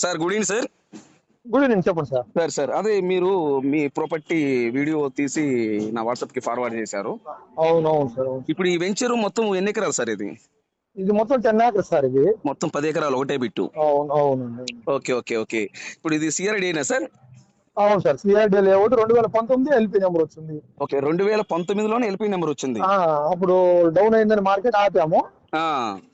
Sir good evening sir good evening చెప్పండి sir sir sir అదే మీరు మీ ప్రాపర్టీ వీడియో తీసి నా వాట్సాప్కి ఫార్వర్డ్ చేశారు. అవును అవును. సార్ ఇప్పుడు ఈ వెంచర్ మొత్తం ఎన్ని ఎకరాలు సార్ ఇది? ఇది మొత్తం టెన్ ఏకర్స్ సార్ ఇది. మొత్తం పది ఎకరాలు ఒకటే బిట్టు అవును అవునండి ఓకే ఓకే ఓకే. ఇప్పుడు ఇది సిఆర్డి అయినా సార్? అవును సార్ సిఆర్డి లేఅవుట్ రెండు వేల పంతొమ్మిది ఎల్పీ నెంబర్ వచ్చింది. ఓకే రెండు వేల పంతొమ్మిదిలోనే ఎల్పీ నెంబర్ వచ్చింది. ఆ, అప్పుడు డౌన్ అయిందని మార్కెట్ ఆపాము. ఆ,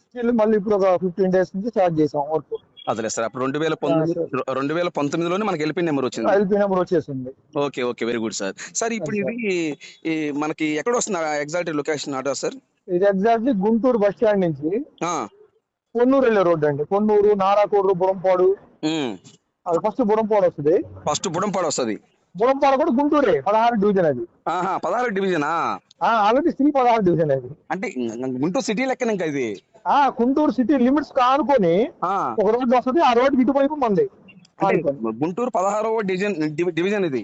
స్టిల్ మళ్ళీ ఇప్పుడు ఒక ఫిఫ్టీన్ డేస్ నుంచి స్టార్ట్ చేసాం వర్క్ అదేలే సార్ అప్పుడు రెండు వేల పంతొమ్మిది రెండు వేల పంతొమ్మిదిలోనే మనకి ఎల్పీ నెంబర్ వచ్చింది. ఎల్పీ నెంబర్ వచ్చేసింది. Okay okay very good sir. Sir ఇప్పుడు ఇది మనకి ఎక్కడ వస్తుంది ఎగ్జాక్ట్ లొకేషన్ అడ్రస్ సార్? ఇది ఎగ్జాక్ట్లీ గుంటూరు బస్ స్టాండ్ నుంచి పొన్నూరు వెళ్ళే రోడ్ అండి. పొన్నూరు నారాకోడు బుడంపాడు. ఉమ్. అది ఫస్ట్ బుడంపాడు వస్తుంది. ఫస్ట్ బుడంపాడు వస్తుంది. బుడంపాడు కూడా గుంటూరే పదహారు డివిజన్ అది. పదహారు డివిజనా? ఆల్రెడీ సి పదహారు డివిజన్ అది. అంటే గుంటూరు సిటీ లెక్కన ఇంకా ఇది. ఆ గుంటూరు సిటీ లిమిట్స్ కానుకొని ఒక రోడ్డు వస్తుంది ఆ రోడ్డు ఇటువైపు మంది గుంటూరు పదహారవ డివిజన్ డివి- డివిజన్ ఇది.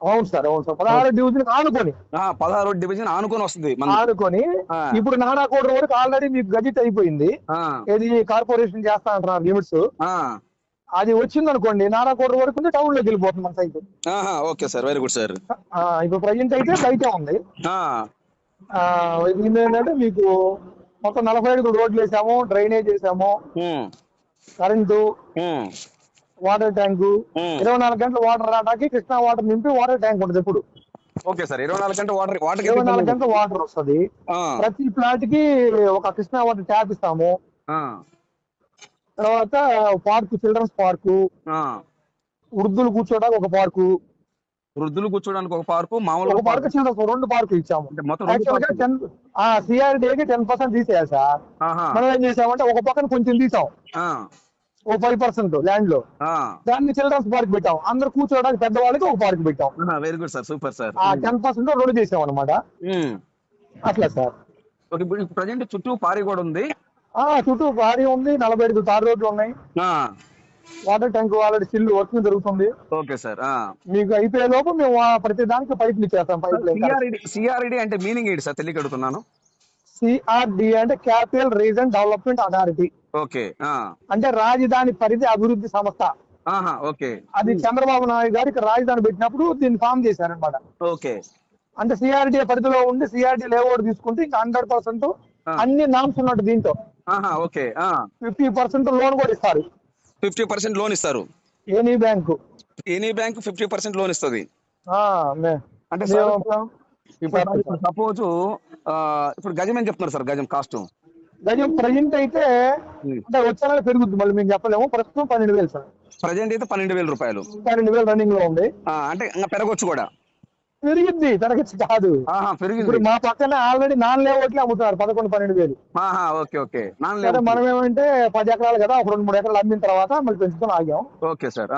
అవును సార్ అవును సార్. పదహారు డివిజన్ ఆనుకొని. ఆ పదహారవ డివిజన్ ఆనుకొని వస్తుంది ఆనుకొని. ఇప్పుడు నారాకోట వరకు ఆల్రెడీ మీకు గజిట్ అయిపోయింది. ఏది కార్పొరేషన్ చేస్తా అంటున్నారు లిమిట్స్? అది వచ్చింది అనుకోండి నారాకోట వరకు టౌన్లోకి వెళ్ళిపోతుంది మన site okay sir very good sir. ఇప్పుడు ప్రజెంట్ అయితే బయటే ఉంది. ఇది ఏంటంటే మీకు మొత్తం నలభై ఐదు రోడ్లు వేసాము డ్రైనేజ్ వేసాము. Current water tank. ఇరవై నాలుగు గంటలు వాటర్ రావడానికి కృష్ణా వాటర్ నింపి వాటర్ ట్యాంక్ ఉంటుంది ఎప్పుడు. ఓకే సార్ ఇరవై నాలుగు గంటల వాటర్ వాటర్ ఇరవై నాలుగు గంటలు వాటర్ వస్తుంది. ప్రతి ఫ్లాట్కి ఒక కృష్ణా వాటర్ ట్యాప్ ఇస్తాము. తర్వాత పార్క్ చిల్డ్రన్స్ పార్కు. వృద్ధులు కూర్చోడానికి ఒక పార్కు. వృద్ధులు కూర్చోడానికి ఒక పార్కు ఒక మామూలు పార్క్ చిల్డ్రన్స్ రెండు పార్కులు ఇచ్చాము. మొత్తం సిఆర్డీకి టెన్ పర్సెంట్ తీసేయాలి సార్. మనం ఏం చేసామంటే ఒక పక్కన కొంచెం తీసాం. ఓ ఫైవ్ పర్సెంట్ ల్యాండ్లో. దాన్ని చిల్డ్రన్స్ పార్క్ పెట్టాం. అందరు కూర్చోడానికి పెద్దవాళ్ళకి ఒక పార్క్ పెట్టాం. Very good sir super sir ten percent రెండు చేసాం అనమాట ఉమ్. అట్లా సార్. ఓకే ప్రజెంట్ చుట్టూ పారి కూడా ఉంది. ఆ చుట్టూ భారీ ఉంది. నలభై ఐదు తారు రోడ్లు ఉన్నాయి. Water tank already still working జరుగుతుంది. Okay sir. మీకు అయిపోయే లోపు మేము ప్రతి దానికి పైపులు ఇచ్చేస్తాం పైప్ సిఆర్ఈడి అంటే మీనింగ్ ఏంటి సార్ తెలియక అడుగుతున్నాను సిఆర్డి అంటే capital region development authority. Okay అంటే రాజధాని పరిధి అభివృద్ధి సంస్థ. ఓకే. అది చంద్రబాబు నాయుడు గారికి రాజధాని పెట్టినప్పుడు దీన్ని ఫామ్ చేశారనమాట ఓకే. అంటే సిఆర్డి పరిధిలో ఉండి సిఆర్డి లేఅవుట్ తీసుకుంటే ఇంకా హండ్రెడ్ పర్సెంట్. అన్ని నామ్స్ ఉన్నట్టు దీంతో ఓకే ఫిఫ్టీ పర్సెంట్ లోన్ కూడా ఇస్తారు. ఫిఫ్టీ పర్సెంట్ లోన్ ఇస్తారు. Any bank. Any bank fifty percent loan ఇస్తుంది. అంటే ఇప్పుడు సపోజ్ ఇప్పుడు గజం ఏం చెప్తున్నారు సార్ గజం కాస్ట్? గజం ప్రజెంట్ అయితే అంటే వచ్చే నెల పెరుగుద్ది మళ్ళీ మేము చెప్పలేము. ప్రస్తుతం పన్నెండు వేలు సార్. ప్రజెంట్ అయితే పన్నెండు వేల రూపాయలు. పన్నెండు వేలు రన్నింగ్లో ఉంది అంటే ఇంకా పెరగొచ్చు కూడా. పెరిగిద్ది పెరగచ్చు కాదు. ఇప్పుడు పెరిగింది. మా పక్కన ఆల్రెడీ నాన్ లేఅవుట్లే అమ్ముతున్నారు పదకొండు పన్నెండు వేలు. Okay okay. మనం ఏమంటే పది ఎకరాలు కదా ఒక రెండు మూడు ఎకరాలు అమ్మిన తర్వాత మళ్ళీ పెంచుకొని ఆగాం. Okay sir.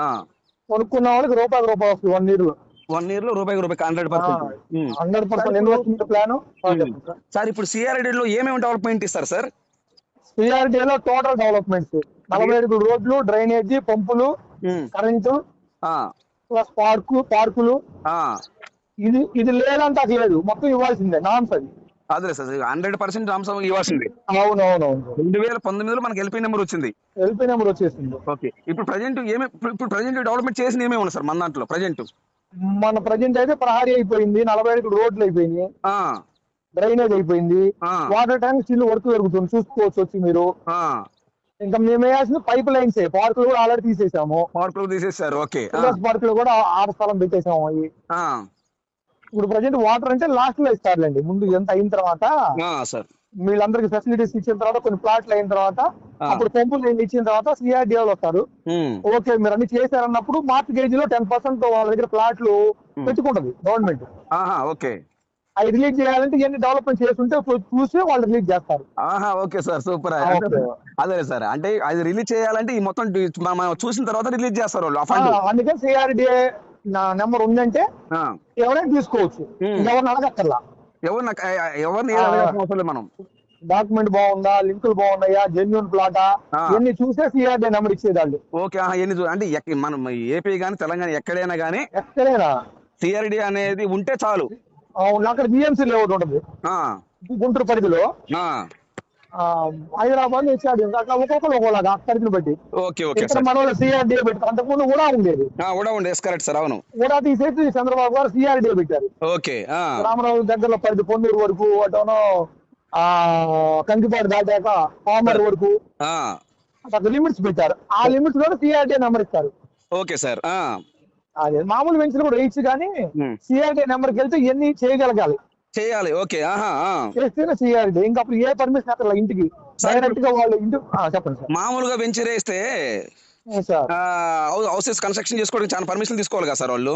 కొనుక్కున్న వాళ్ళకి రూపాయికి రూపాయి వస్తుంది వన్ ఇయర్ వన్ ఇయర్లో రూపాయికి రూపాయి hundred percent. Hundred percent investment plan sir. ఇప్పుడు సిఆర్ఐడి లో ఏమేమి డెవలప్మెంట్ ఇస్తారు సార్? సిఆర్డీలో టోటల్ డెవలప్మెంట్స్ నలభై ఐదు రోడ్లు డ్రైనేజీ పంపులు కరెంటు ప్లస్ పార్కు పార్కులు. ఆ. ఇది ఇది లేదంటే అది లేదు మొత్తం ఇవ్వాల్సిందే. నామ్స్ అది. అదే సార్ హండ్రెడ్ పర్సెంట్ రామస్వామి ఇవ్వాల్సింది. అవునవునవును. రెండు వేల పంతొమ్మిదిలో మనకి ఎల్పీ నెంబర్ వచ్చింది. ఎల్పీ నెంబర్ వచ్చేసింది. ఓకే. ఇప్పుడు ప్రజెంట్ ఏమే ఇప్పుడు- ప్రజెంట్ డెవలప్మెంట్ చేసిన ఏమేమి ఉన్నాయి సార్ మన దాంట్లో ప్రజెంట్ మన ప్రజెంట్ అయితే ప్రహారీ అయిపోయింది నలభై ఐదు రోడ్లు అయిపోయినాయి. డ్రైనేజ్ అయిపోయింది. వాటర్ ట్యాంక్ స్టిల్ వర్క్ జరుగుతుంది చూసుకోవచ్చు వచ్చి మీరు. ఇంకా మేము వేయాల్సింది పైప్ లైన్స్ పార్కులు కూడా ఆల్రెడీ తీసేసాము. పార్కులు తీసేసారు ఓకే. పార్కులు కూడా ఆరు స్థలం పెట్టేసాము అవి. ఇప్పుడు ప్రజెంట్ వాటర్ అంటే లాస్ట్లో ఇస్తారులేండి. ముందు ఎంత అయిన తర్వాత సార్ వీళ్ళందరికి ఫెసిలిటీస్ ఇచ్చిన తర్వాత కొన్ని ప్లాట్లు అయిన తర్వాత. అప్పుడు పంపులు ఇచ్చిన తర్వాత సిఆర్డీఓ వస్తారు. ఓకే మీరు అన్ని చేశారన్నప్పుడు గేజ్లో టెన్ పర్సెంట్ వాళ్ళ దగ్గర ప్లాట్లు పెట్టుకుంటది గవర్నమెంట్ ఓకే. అవి రిలీజ్ చేయాలంటే ఇవన్నీ డెవలప్మెంట్ చేస్తుంటే చూసి వాళ్ళు రిలీజ్ చేస్తారు. ఆహా ఓకే సార్ సూపర్. అదే సార్ అంటే అది రిలీజ్ చేయాలంటే ఈ మొత్తం చూసిన తర్వాత రిలీజ్ చేస్తారు అందుకని సిఆర్డీఏ నా నెంబర్ ఉందంటే ఎవరైనా తీసుకోవచ్చు. ఎవరిని అడగక్కర్లా. ఎవరిని అవసరం మనం. డాక్యుమెంట్ బాగుందా లింకులు బాగున్నాయా జెన్యున్ ప్లాటా. ఇవన్నీ చూసే సిఆర్డీ నెంబర్ ఇచ్చేదాళ్ళు ఓకే ఎన్ని అంటే ఎక్క- మనం ఏపీ కానీ తెలంగాణ ఎక్కడైనా కానీ ఎక్కడైనా. సిఆర్డి అనేది ఉంటే చాలు. అవును అక్కడ బిఎంసీ లేఅవుట్ ఉంటుంది. గుంటూరు పరిధిలో. హైదరాబాద్ హెచ్ఆర్డి అట్లా ఒక్కొక్కరు ఒక్కోలాగా పరిధిని బట్టి. ఓకే ఓకే ఇక్కడ సార్. మన వాళ్ళు సిఆర్డీఏ పెట్టారు అంతకుముందు కూడా ఉండేది. కూడా ఉండే. Yes correct sir. అవును. కూడా తీసేసి చంద్రబాబు గారు సిఆర్డీఏ పెట్టారు. ఓకే రామరాజు దగ్గరలో పరిధి పొన్నూరు వరకు అటోనో ఆ కంకిపాడు దాటాక పామర్ వరకు. లిమిట్స్ పెట్టారు. ఆ లిమిట్స్లో సిఆర్డీఏ నెంబర్ ఇస్తారు. ఓకే సార్ అదే మామూలు వెంచర్ కూడా వేయచ్చు కానీ. సిఆర్డీఏ నెంబర్కి వెళ్తే ఎన్ని చేయగలగాలి? చేయాలి. ఓకే ఆహా. చేస్తేనే సిఆర్డీ ఇంకా అప్పుడు ఏ పర్మిషన్ అక్కడ ఇంటికి డైరెక్ట్గా వాళ్ళు ఇంటి చెప్పండి సార్. మామూలుగా వెంచర్ వేస్తే ఏ సార్. హౌసెస్ కన్స్ట్రక్షన్ చేసుకోవడానికి చాలా పర్మిషన్ తీసుకోవాలి కదా సార్ వాళ్ళు?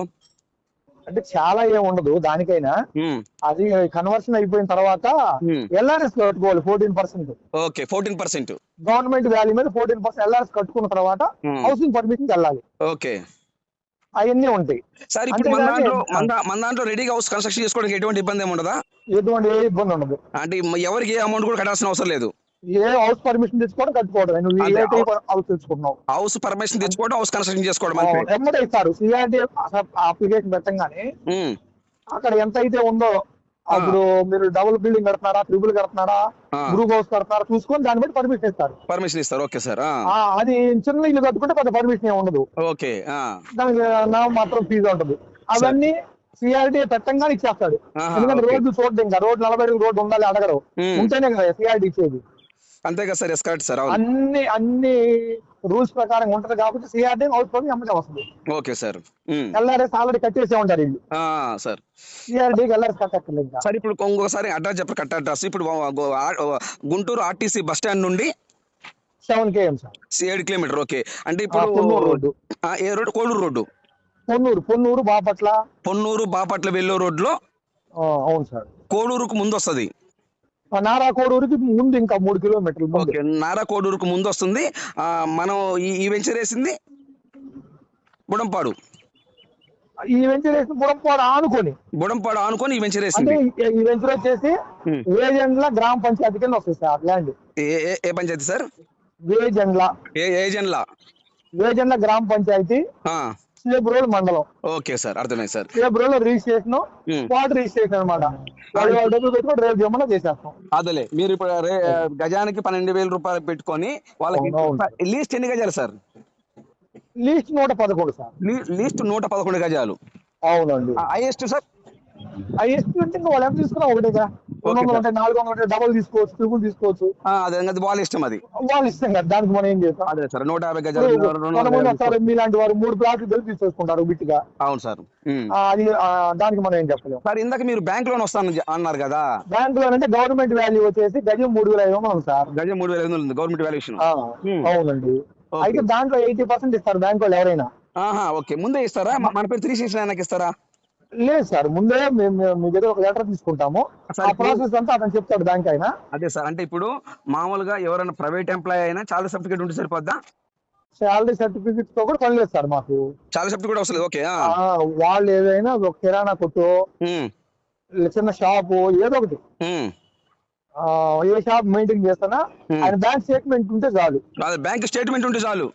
అంటే చాలా ఏం ఉండదు దానికైనా. అది కన్వర్షన్ అయిపోయిన తర్వాత. ఎల్ఆర్ఎస్ కట్టుకోవాలి fourteen percent. Okay fourteen percent. Government value మీద ఫోర్టీన్ పర్సెంట్ ఎల్ఆర్ఎస్ కట్టుకున్న తర్వాత. హౌసింగ్ పర్మిషన్ వెళ్ళాలి. ఓకే. అవన్నీ ఉంటాయి. సార్ ఇప్పుడు మన దాంట్లో మన దాంట్లో రెడీగా హౌస్ కన్స్ట్రక్షన్ చేసుకోవడానికి ఎటువంటి ఇబ్బంది ఏమి ఉండదా? ఎటువంటి ఏ ఇబ్బంది ఉండదు. అంటే ఎవరికి ఏ అమౌంట్ కూడా కట్టాల్సిన అవసరం లేదు. ఏ హౌస్ పర్మిషన్ తెచ్చుకోవడం కట్టుకోవడం నువ్వు ఏ టైప్ హౌస్ తెచ్చుకుంటున్నావు? హౌస్ పర్మిషన్ తెచ్చుకోవడం హౌస్ కన్స్ట్రక్షన్ చేసుకోవడం అంతే. ఎమ్మటే ఇస్తారు సిఆర్డీ అప్లికేషన్ పెట్టంగానే అక్కడ ఎంత అయితే ఉందో అప్పుడు మీరు డబుల్ బిల్డింగ్ కడుతున్నారా ట్రిపుల్ కడుతున్నారా. గ్రూప్ హౌస్ కడుతున్నారా చూసుకొని దాన్ని బట్టి పర్మిషన్ ఇస్తారు. పర్మిషన్ ఇస్తారు. ఓకే సార్ అది చిన్న ఇల్లు కట్టుకుంటే పెద్ద పర్మిషన్ ఏమి ఉండదు. ఓకే దానికి నా మాత్రం ఫీజు ఉంటుంది. అవన్నీ సిఆర్డీ పెట్టంగానే ఇచ్చేస్తాడు. ఎందుకంటే. రోడ్డు చూడదు ఇంకా. రోడ్డు నలభై రోడ్డు ఉండాలి అడగరు. ఉంటేనే కదా సిఆర్డీ ఇచ్చేది. అంతే కదా సార్ ఎస్ కరెక్ట్ సార్ అన్ని అన్ని రూల్స్ ప్రకారం ఉంటది కాబట్టి సిఆర్డీ హౌస్ పర్మిషన్ అమ్మటే వస్తుంది. ఓకే సార్ ఎల్ఆర్ఎస్ ఆల్రెడీ కట్టేసే ఉంటారు ఇల్లు ఆ, సార్. సిఆర్డీకి ఎల్ఆర్ఎస్ కట్టక్కర్లేదు సార్ ఇప్పుడు ఇంకొకసారి అడ్రస్ చెప్పరు కట్ట అడ్రస్. ఇప్పుడు గుంటూరు ఆర్టీసీ బస్ స్టాండ్ నుండి సెవెన్ కేఎం సార్. ఏడు కిలోమీటర్ ఓకే. అంటే ఇప్పుడు రోడ్డు. ఆ, ఏ రోడ్డు? కోడూరు రోడ్డు. పొన్నూరు పొన్నూరు బాపట్ల. పొన్నూరు బాపట్ల వెల్లో రోడ్లో ఆ, అవును సార్. కోడూరుకు ముందు వస్తుంది నారా కోడూరుకి ముందు ఇంకా మూడు కిలోమీటర్లు ఓకే నారా కోడూరుకు ముందు వస్తుంది. మనం ఈ వెంచర్ వేసింది బుడంపాడు. ఈ వెంచర్ వేసిన బుడంపాడు ఆనుకొని. బుడంపాడు ఆనుకొని ఈ వెంచర్ వేసింది. ఈ- వెంచర్ వచ్చేసి ఉమ్. వేజెండ్ల గ్రామ పంచాయతీ కింద వస్తుంది సార్ ల్యాండ్ ఏ పంచాయతీ సార్? వేజెండ్ల ఏ ఏజెంట్లా? వేజెండ్ల గ్రామ పంచాయతీ. సేపురోలు మండలం. ఓకే సార్ అర్థమైంది sir. Sepurolu registration. Spot registration అనమాట రేపు జమ్మన చేసేస్తాం. అదేలే మీరు ఇప్పుడు గజానికి పన్నెండు వేల రూపాయలు పెట్టుకొని వాళ్ళకి. లీస్ట్ ఎన్ని గజాలు సార్? లీస్ట్ నూట పదకొండు సార్. లీస్ట్ నూట పదకొండు గజాలు. అవునండి. Highest sir? ఉంటే ఇంకా వాళ్ళు ఎంత తీసుకున్నా ఒకటేగా రెండు వందలు అంటే నాలుగు వందలు డబుల్ తీసుకోవచ్చు ట్రిపుల్ తీసుకోవచ్చు. అదే వాళ్ళ ఇష్టం అది. వాళ్ళు కదా దానికి మనం ఏం చేస్తాం? అదే సార్ నూట యాభై గజాలు మీలాంటి వారు మూడు ప్లాట్లు అవును సార్. అది దానికి మనం ఏం చెప్పలేము. సార్ ఇందాక మీరు బ్యాంక్ లోన్ వస్తాను అన్నారు కదా. బ్యాంక్లో అంటే గవర్నమెంట్ వాల్యూ వచ్చేసి గజం మూడు వేల ఐదు వందలు సార్. గజం మూడు వేల ఐదు వందలు గవర్నమెంట్ వాల్యుయేషన్. అవునండి. అయితే దాంట్లో ఎయిటీ పర్సెంట్ ఇస్తారు బ్యాంక్ వాళ్ళు ఎవరైనా. ఓకే. ముందే ఇస్తారా? మన పేరు త్రీ సిక్స్ నైన్ ఇస్తారా? లేదు సార్ ముందే మేము మీ దగ్గర ఒక లెటర్ తీసుకుంటాము. ఆ ప్రాసెస్ అంతా అతను చెప్తాడు బ్యాంక్ అయినా అదే సార్ అంటే ఇప్పుడు మామూలుగా ఎవరైనా ప్రైవేట్ ఎంప్లాయ్ అయినా చాలా సర్టిఫికేట్ ఉంటే సరిపోద్దా? శాలరీ సర్టిఫికెట్తో కూడా పని లేదు సార్ మాకు. చాలా సర్టిఫికేట్ వస్తుంది ఓకే వాళ్ళు ఏదైనా ఒక కిరాణా కొట్టు ఉమ్, చిన్న షాపు ఏదో ఒకటి. ఆ, ఏ షాప్ మెయింటైన్ చేస్తానా Hmm. ఆయన బ్యాంక్ స్టేట్మెంట్ ఉంటే చాలు. బ్యాంక్ స్టేట్మెంట్ ఉంటే చాలు.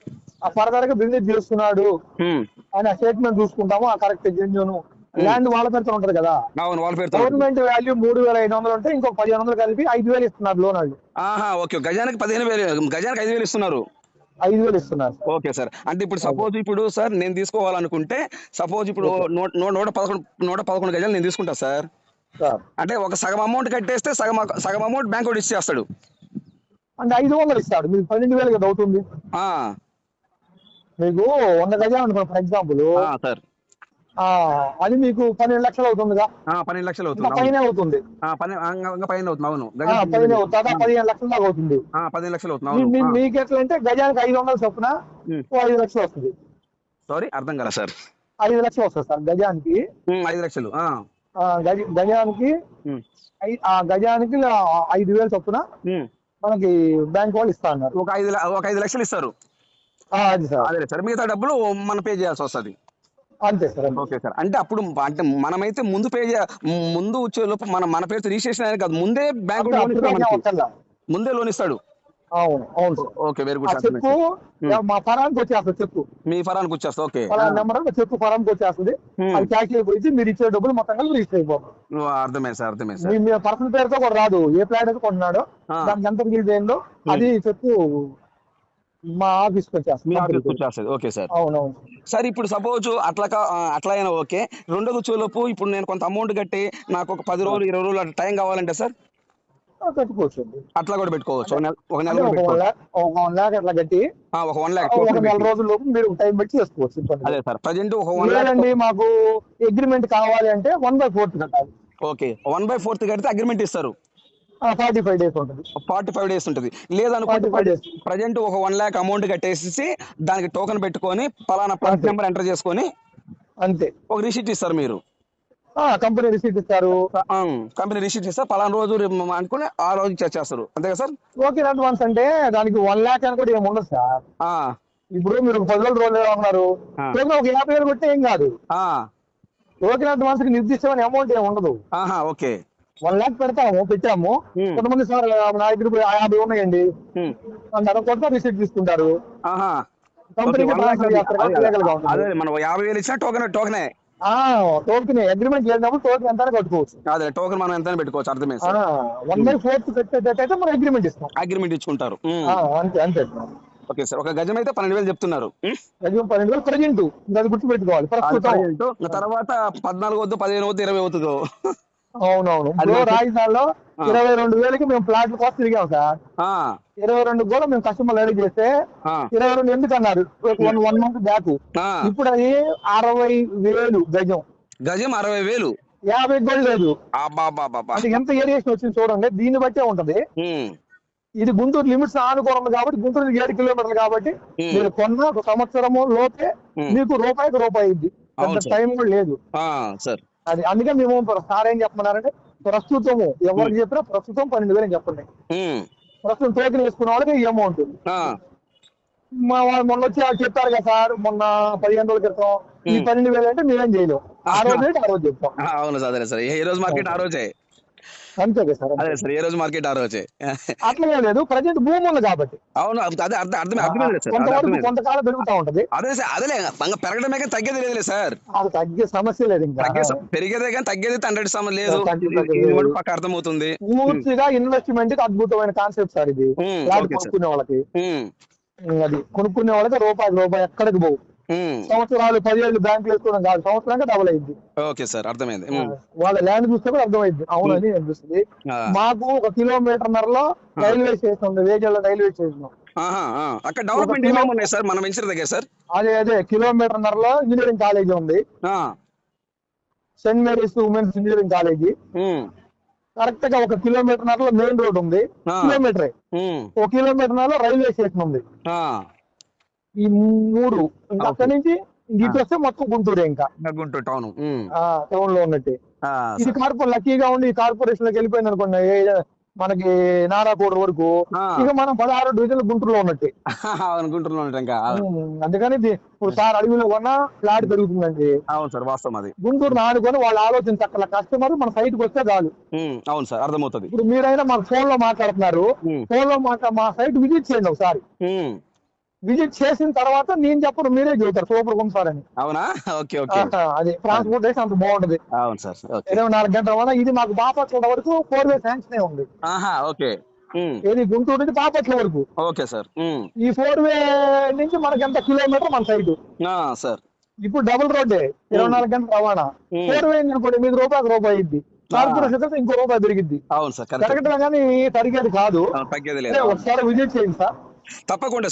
ఆ ఫర్దర్గా బిజినెస్ చేస్తున్నాడు. ఉమ్, అని ఆ స్టేట్మెంట్ చూసుకుంటాము ఆ కరెక్ట్ జెన్యున్ ల్యాండ్ వాళ్ళ పేరుతో ఉంటది కదా. అవును వాళ్ళ పేరుతో గవర్నమెంట్ వాల్యూ మూడు వేల ఐదు వందలు ఉంటే ఇంకొక పదిహేను వందలు కలిపి ఐదు వేలు ఇస్తున్నారు లోన్ వాళ్ళు. ఆహా ఓకే. గజానికి పదిహేను వేలు గజానికి ఐదు వేలు ఇస్తున్నారు. ఐదు వేలు ఇస్తున్నారు ఓకే సార్. అంటే ఇప్పుడు సపోజ్ ఇప్పుడు సార్ నేను తీసుకోవాలనుకుంటే సపోజ్ ఇప్పుడు నూట పదకొండు నూట పదకొండు గజాలు నేను తీసుకుంటా సార్. అంటే ఒక సగం అమౌంట్ కట్టేస్తే సగం సగం అమౌంట్ బ్యాంక్ వాడు ఇచ్చేస్తాడు. అంటే ఐదు వందలు ఇస్తాడు. మీకు పన్నెండు వేలు కదా అవుతుంది. ఆ, మీకు వంద గజాలు అనుకోండి ఫర్ ఎగ్జాంపుల్ ఆ, సార్. అది మీకు పన్నెండు లక్షలు అవుతుందిగా ఆ, పన్నెండు లక్షలు అవుతుంది పైన. అవుతుంది. పైన అవుతుంది అవును. పైన అవుతుంది. పదిహేను లక్షల దాకా అవుతుంది. ఆ, పదిహేను లక్షలు అవుతుంది మీకు ఎట్లా అంటే గజానికి ఐదు వందలు చొప్పున ఐదు లక్షలు వస్తుంది. సారీ అర్థం కదా సార్. ఐదు లక్షలు వస్తుంది సార్ గజానికి. ఐదు లక్షలు ఆ, ఆ, గజ గజానికి గజానికి ఐదు వేలు చొప్పున. మనకి బ్యాంక్ వాళ్ళు ఇస్తా అన్నారు. ఒక ఐదు ఒక ఐదు లక్షలు ఇస్తారు. ఆ, అది సార్. అదే సార్ మిగతా డబ్బులు మనం పే చేయాల్సి వస్తుంది. అంతే సార్. Okay sir. అంటే అప్పుడు అంటే మనమైతే ముందు పే ముందు వచ్చే లోపు మన మన పేరు రిజిస్ట్రేషన్ అనేది కాదు. ముందే బ్యాంక్. ముందే లోన్ ఇస్తాడు. అవును అవును ఓకే వెరీ గుడ్ చెక్కు మా ఫరానికి వచ్చేస్తుంది చెక్కు మీ ఫరానికి వచ్చేస్తా ఓకే. నెంబర్ ఫరానికి వచ్చేస్తుంది. అది మీరు ఇచ్చే డబ్బులు మొత్తం కలిపి రిజిస్టర్ అయిపోతుంది అర్థమైంది సార్ అర్థమైంది సార్. మీ పర్సనల్ పేరుతో కూడా రాదు. ఏ ప్లాట్ అయితే కొన్నాడో ఆ. దానికి ఎంత అది చెక్కు మా ఆఫీస్కి మీ వచ్చేస్తుంది ఆఫీస్కి వచ్చేస్తుంది. Okay sir. అవునవును. సార్ ఇప్పుడు సపోజ్ అట్లా అట్లా అయినా ఓకే. రెండో కూర్చోలోపు ఇప్పుడు నేను కొంత అమౌంట్ కట్టి నాకు ఒక పది రోజులు ఇరవై రోజులు టైం కావాలంటే సార్? పెట్టుకోవచ్చు అండి. అట్లా కూడా పెట్టుకోవచ్చు. ఒక నెల ఒక వన్ లాక్ లాక్ అట్లా కట్టి ఒక వన్ ల్యాక్ ఒక నెల రోజుల లోపు మీరు టైం పెట్టి చేసుకోవచ్చు. అదే సార్ ప్రజెంట్ ఒక వన్ ల్యాక్ లేదండి మాకు అగ్రిమెంట్ కావాలి అంటే వన్ బై ఫోర్త్ కట్టాలి. ఓకే. వన్ బై ఫోర్త్ కడితే అగ్రిమెంట్ ఇస్తారు. ఫార్టీ ఫైవ్ డేస్ ఉంటుంది. ఫార్టీ ఫైవ్ డేస్ ఉంటుంది. లేదనుకుంటే 45 days. ప్రజెంట్ ఒక వన్ ల్యాక్ అమౌంట్ కట్టేసి దానికి టోకెన్ పెట్టుకొని పలానా ప్లాట్. నెంబర్ ఎంటర్ చేసుకొని అంతే. ఒక రిసీట్ ఇస్తారు మీరు. కంపెనీ రిసీట్ ఇస్తారు. కంపెనీ రిసీట్ ఇస్తే పలానా రోజు అనుకుని ఆ రోజు చేస్తారు అంతే కదా సార్? టోకెన్ అడ్వాన్స్ అంటే దానికి వన్ లాక్ అని కూడా ఏమి ఉండదు సార్. ఇప్పుడు మీరు పది రోజులు రోజులు ఉన్నారు? ఒక యాభై వేలు కొట్టే ఏం కాదు. టోకెన్ అడ్వాన్స్ నిర్దిష్టమైన అమౌంట్ ఏమి ఉండదు. ఓకే. వన్ లాక్ పెడతాము పెట్టాము. కొంతమంది సార్ నా దగ్గర యాభై ఉన్నాయండి. అంటారు కొత్త రిసీట్ తీసుకుంటారు. మనం యాభై వేలు ఇచ్చినా టోకెన్ టోకెనే టోకెన్ అగ్రిమెంట్ లేనప్పుడు టోకెన్ ఎంత కట్టుకోవచ్చు. అదే టోకెన్ మనం ఎంత పెట్టుకోవచ్చు అర్థమైంది సార్. వన్ బై ఫోర్త్ కట్టేటట్టయితే మనం అగ్రిమెంట్ ఇస్తాం. అగ్రిమెంట్ ఇచ్చుకుంటారు. అంతే అంతే. ఓకే సార్ ఒక గజం అయితే పన్నెండు వేలు చెప్తున్నారు. అగ్రిమెంట్ పన్నెండు వేలు ప్రజెంట్. అది గుర్తుపెట్టుకోవాలి. present. ఇంకా తర్వాత పద్నాలుగు వద్దు పదిహేను వద్దు ఇరవై అవుతుందో. అవునవును. ఇప్పుడు రాజధానిలో. ఇరవై రెండు వేలకి మేము ప్లాట్ల కోసం తిరిగాం సార్. ఇరవై రెండు కూడా మేము కస్టమర్ రెడీ చేస్తే ఇరవై రెండు ఎందుకు అన్నారు? One one month back. ఇప్పుడు అది అరవై వేలు గజం. గజం అరవై వేలు. యాభై కూడా లేదు. అంటే ఎంత ఏరియేషన్ వచ్చింది చూడండి. దీన్ని బట్టే ఉంటది. ఇది గుంటూరు లిమిట్స్ ఆనుకోవడం కాబట్టి గుంటూరు ఏడు కిలోమీటర్లు కాబట్టి. మీరు కొన్న ఒక సంవత్సరము లోపే. మీకు రూపాయికి రూపాయి సార్. టైం కూడా లేదు. సార్. అది అందుకే మేము సార్ ఏం చెప్పమన్నారంటే ప్రస్తుతము ఎవరికి చెప్పినా ప్రస్తుతం పన్నెండు వేలు అని చెప్పండి. ప్రస్తుతం టోకెన్ వేసుకున్న వాళ్ళకి ఈ అమౌంట్. మా మొన్న వచ్చి చెప్పారు కదా సార్ మొన్న పదిహేను రోజుల క్రితం ఈ. పన్నెండు వేలు అంటే మేమేం చేయలేం. ఆ రోజు ఆ రోజు చెప్తాం. అవును సార్ ఏ రోజు మార్కెట్ ఆ రోజే. అంతే కదా సార్ అదే సార్ ఏ రోజు మార్కెట్ ఆ రోజే? అట్లనే లేదు ప్రజెంట్ భూమి ఉంది కాబట్టి. అవును అదే అర్థం అర్థం అర్థమైంది సార్ కొంతవరకు. కొంతకాలం పెరుగుతా ఉంటది. అదే సార్ అదేలే పెరగడమే కానీ తగ్గేది లేదులే సార్. అది తగ్గే సమస్య లేదు ఇంకా. పెరిగేదే కానీ తగ్గేది హండ్రెడ్ సమ లేదు. లేదు. పక్క అర్థమవుతుంది. పూర్తిగా ఇన్వెస్ట్మెంట్కి అద్భుతమైన కాన్సెప్ట్ సార్ ఇది. కొనుక్కునే వాళ్ళకి. అది కొనుక్కునే వాళ్ళకి రూపాయి రూపాయి ఎక్కడికి పోవు. సంవత్సరాలు పదిహేళ్ళు బ్యాంకులు వేసుకోవడం కాదు సంవత్సరానికి డబుల్ అయింది. ఓకే సార్ అర్థమైంది. వాళ్ళ ల్యాండ్ చూస్తే కూడా అర్థమైంది. అవునని అనిపిస్తుంది. మాకు ఒక కిలోమీటర్ నరలో రైల్వే స్టేషన్ ఉంది వేజల్ల రైల్వే స్టేషన్. అక్కడ డెవలప్మెంట్ ఏమేమి ఉన్నాయి సార్? మన వెంచర్ దగ్గర సార్? అదే అదే కిలోమీటర్ నరలో ఇంజనీరింగ్ కాలేజీ ఉంది saint Mary's women's engineering college కరెక్ట్గా ఒక కిలోమీటర్ నరలో మెయిన్ రోడ్ ఉంది. కిలోమీటరే. ఒక కిలోమీటర్ నరలో రైల్వే స్టేషన్ ఉంది. ఈ మూడు ఇంకా అక్కడి నుంచి ఇంక ఇటు వస్తే మొత్తం గుంటూరే ఇంకా. గుంటూరు టౌన్ టౌన్లో ఉన్నట్టే. ఆ, ఇది కార్పొరేట్ లక్కీగా ఉండి కార్పొరేషన్లోకి వెళ్ళిపోయింది అనుకోండి ఏ- మనకి నారాకోడ వరకు. ఇక మనం పదహారు డివిజన్లు గుంటూరులో ఉన్నట్టే. అవును గుంటూరులో ఉంటాం ఇంకా. అందుకని ఇది ఇప్పుడు సార్ అడవిలో కొన్నా ఫ్లాట్ పెరుగుతుందండి. అవును సార్ వాస్తవం అది. గుంటూరు ఆనుకొని వాళ్ళు ఆలోచించి అక్కడ కస్టమర్ మన సైట్కి వస్తే చాలు. అవును సార్ అర్థమవుతుంది. ఇప్పుడు మీరైనా మాకు ఫోన్లో మాట్లాడుతున్నారు. ఫోన్లో మాట్లా మా సైట్ విజిట్ చేయండి ఒకసారి. విజిట్ చేసిన తర్వాత నేను చెప్పను మీరే చెబుతారు సూపర్ ఉంది సార్ అని. అవునా? Okay okay. అది ట్రాన్స్పోర్టేషన్ అంత బాగుంటది. అవును సార్ ఇరవై నాలుగు గంటల వల్ల ఇది మాకు బాపట్ల వరకు ఫోర్ వే శాంక్షన్ ఉంది. ఆహా ఓకే. ఏది గుంటూరు నుంచి బాపట్ల వరకు. ఓకే సార్ ఈ ఫోర్ వే నుంచి మనకి ఎంత కిలోమీటర్ మన ఆ, సార్. ఇప్పుడు డబుల్ రోడ్డే ఇరవై నాలుగు గంటల రవాణా. ఫోర్ వే అనుకోండి మీకు రూపాయికి రూపాయి కార్పొరేషన్ అయితే ఇంకో రూపాయి పెరిగిద్ది. అవును సార్ కరెక్ట్. కానీ తరిగేది కాదు. తగ్గేది లేదు. ఒకసారి విజిట్ చేయండి సార్. తప్పకుండా